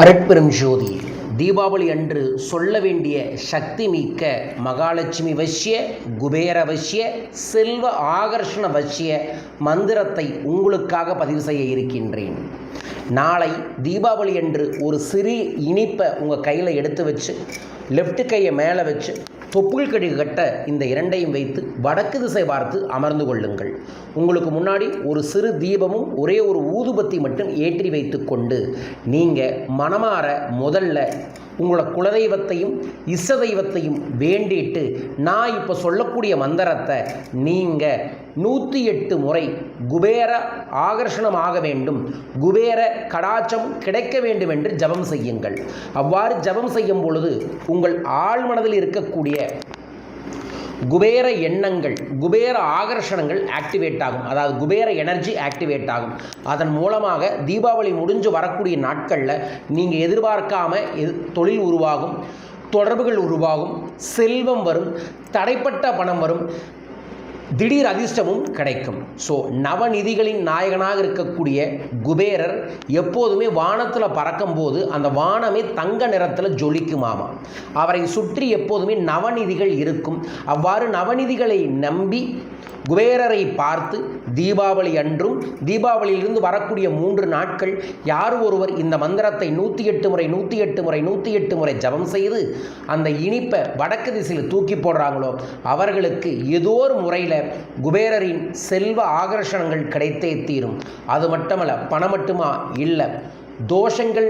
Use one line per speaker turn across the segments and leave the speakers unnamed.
அரட்பெரும் ஜோதி தீபாவளி அன்று சொல்ல வேண்டிய சக்தி மிக்க மகாலட்சுமி வசிய குபேர வசிய செல்வ ஆகர்ஷண வசிய மந்திரத்தை உங்களுக்காக பதிவு செய்ய இருக்கின்றேன். நாளை தீபாவளி அன்று ஒரு சிறு இனிப்பை உங்கள் கையில் எடுத்து வச்சு லெஃப்ட் கையை மேலே வச்சு தொப்புள் கடி கட்ட இந்த இரண்டையும் வைத்து வடக்கு திசை பார்த்து அமர்ந்து கொள்ளுங்கள். உங்களுக்கு முன்னாடி ஒரு சிறு தீபமும் ஒரே ஒரு ஊதுபத்தி மட்டும் ஏற்றி வைத்து கொண்டு நீங்கள் மனமாற முதல்ல உங்களோட குலதெய்வத்தையும் இச தெய்வத்தையும் வேண்டிட்டு நான் இப்போ சொல்லக்கூடிய மந்திரத்தை நீங்கள் நூற்றி எட்டு முறை குபேர ஆகர்ஷணமாக வேண்டும். குபேர கடாச்சம் கிடைக்க வேண்டும் என்று ஜபம் செய்யுங்கள். அவ்வாறு ஜபம் செய்யும் பொழுது உங்கள் ஆழ்மனதில் இருக்கக்கூடிய குபேர எண்ணங்கள் குபேர ஆகர்ஷணங்கள் ஆக்டிவேட் ஆகும். அதாவது குபேர எனர்ஜி ஆக்டிவேட் ஆகும். அதன் மூலமாக தீபாவளி முடிஞ்சு வரக்கூடிய நாட்களில் நீங்கள் எதிர்பார்க்காம எது- தொழில் உருவாகும் தொடர்புகள் உருவாகும் செல்வம் வரும் தடைப்பட்ட பணம் வரும் திடீர் அதிர்ஷ்டமும் கிடைக்கும். ஸோ நவநிதிகளின் நாயகனாக இருக்கக்கூடிய குபேரர் எப்போதுமே வானத்தில் பறக்கும்போது அந்த வானமே தங்க நிறத்தில் ஜொலிக்குமாமா. அவரை சுற்றி எப்போதுமே நவநிதிகள் இருக்கும். அவ்வாறு நவநிதிகளை நம்பி குபேரரை பார்த்து தீபாவளி அன்றும் தீபாவளியிலிருந்து வரக்கூடிய மூன்று நாட்கள் யார் ஒருவர் இந்த மந்திரத்தை நூற்றி எட்டு முறை நூற்றி எட்டு முறை நூற்றி எட்டு முறை ஜபம் செய்து அந்த இனிப்பை வடக்கு திசையில் தூக்கி போடுறாங்களோ அவர்களுக்கு ஏதோ ஒரு முறையில் குபேரரின் செல்வ ஆகர்ஷணங்கள் கிடைத்தே தீரும். அது மட்டுமல்ல பணம் மட்டுமா? இல்லை. தோஷங்கள்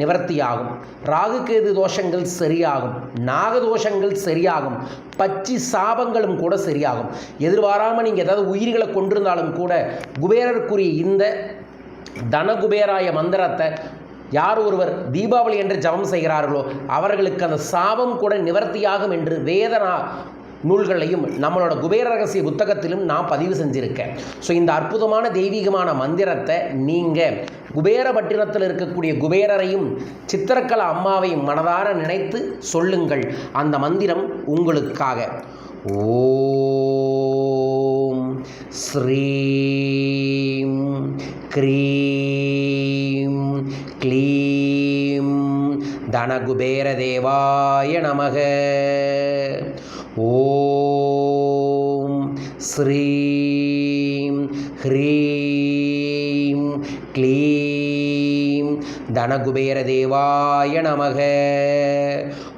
நிவர்த்தியாகும். ராகுகேது தோஷங்கள் சரியாகும். நாகதோஷங்கள் சரியாகும். பச்சி சாபங்களும் கூட சரியாகும். எதிர்பாராமல் நீங்கள் ஏதாவது உயிர்களை கொண்டிருந்தாலும் கூட குபேரருக்குரிய இந்த தனகுபேராய மந்திரத்தை யார் ஒருவர் தீபாவளி என்று ஜபம் செய்கிறார்களோ அவர்களுக்கு அந்த சாபம் கூட நிவர்த்தியாகும் என்று வேதனா நூல்களையும் நம்மளோட குபேர ரகசிய புத்தகத்திலும் நான் பதிவு செஞ்சுருக்கேன். ஸோ இந்த அற்புதமான தெய்வீகமான மந்திரத்தை நீங்கள் குபேரபட்டினத்தில் இருக்கக்கூடிய குபேரரையும் சித்திரக்கலா அம்மாவையும் மனதார நினைத்து சொல்லுங்கள். அந்த மந்திரம் உங்களுக்காக. ஓம் ஸ்ரீம் க்ரீம் க்ளீம் தனகுபேரதேவாய நமக. ஓம் ஸ்ரீம் ஹ்ரீம் க்ளீம் தனகுபேரதேவாய நமக.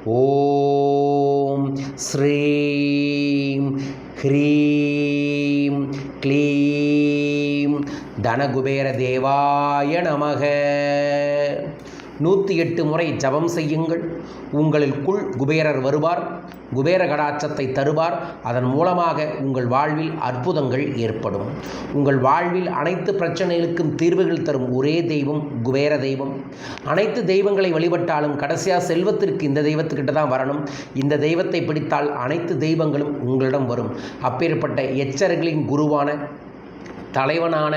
ஓம் ஸ்ரீம் ஹ்ரீம் க்ளீம் தனகுபேரதேவாய நமக. நூற்றி எட்டு முறை ஜபம் செய்யுங்கள். உங்களுக்குள் குபேரர் வருவார். குபேர கடாட்சத்தை தருவார். அதன் மூலமாக உங்கள் வாழ்வில் அற்புதங்கள் ஏற்படும். உங்கள் வாழ்வில் அனைத்து பிரச்சனைகளுக்கும் தீர்வுகள் தரும் ஒரே தெய்வம் குபேர தெய்வம். அனைத்து தெய்வங்களை வழிபட்டாலும் கடைசியாக செல்வத்திற்கு இந்த தெய்வத்துக்கிட்ட தான் வரணும். இந்த தெய்வத்தை பிடித்தால் அனைத்து தெய்வங்களும் உங்களிடம் வரும். அப்பேற்பட்ட எச்சர்களின் குருவான தலைவனான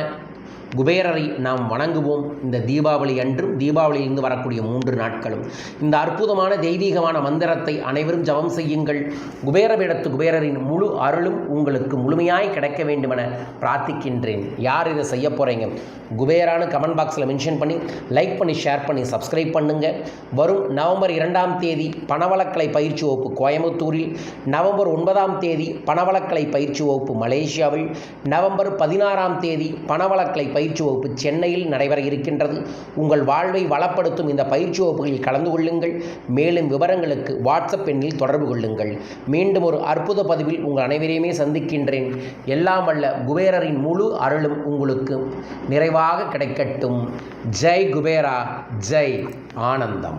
குபேரரை நாம் வணங்குவோம். இந்த தீபாவளி அன்றும் தீபாவளியிலிருந்து வரக்கூடிய மூன்று நாட்களும். இந்த அற்புதமான தெய்வீகமான மந்திரத்தை அனைவரும் ஜபம் செய்யுங்கள். குபேரபீடத்து குபேரரின் முழு அருளும் உங்களுக்கு முழுமையாய் கிடைக்க வேண்டுமென பிரார்த்திக்கின்றேன். யார் இதை செய்ய போகிறீங்க குபேரானு கமெண்ட் பாக்ஸில் மென்ஷன் பண்ணி லைக் பண்ணி ஷேர் பண்ணி சப்ஸ்கிரைப் பண்ணுங்க. வரும் நவம்பர் இரண்டாம் தேதி பணவளக்கலை பயிற்சி வகுப்பு கோயம்புத்தூரில். நவம்பர் ஒன்பதாம் தேதி பணவளக்கலை பயிற்சி வகுப்பு மலேசியாவில். நவம்பர் பதினாறாம் தேதி பணவளக்கலை பயிற்சி வகுப்பு சென்னையில் நடைபெற இருக்கின்றது. உங்கள் வாழ்வை வளப்படுத்தும் இந்த பயிற்சி வகுப்புகளில் கலந்து கொள்ளுங்கள். மேலும் விவரங்களுக்கு வாட்ஸ்அப் எண்ணில் தொடர்பு கொள்ளுங்கள். மீண்டும் ஒரு அற்புத பதிவில் உங்கள் அனைவரையுமே சந்திக்கின்றேன். எல்லாம் வல்ல குபேரரின் முழு அருளும் உங்களுக்கு நிறைவாக கிடைக்கட்டும். ஜெய் குபேரா ஜெய் ஆனந்தம்.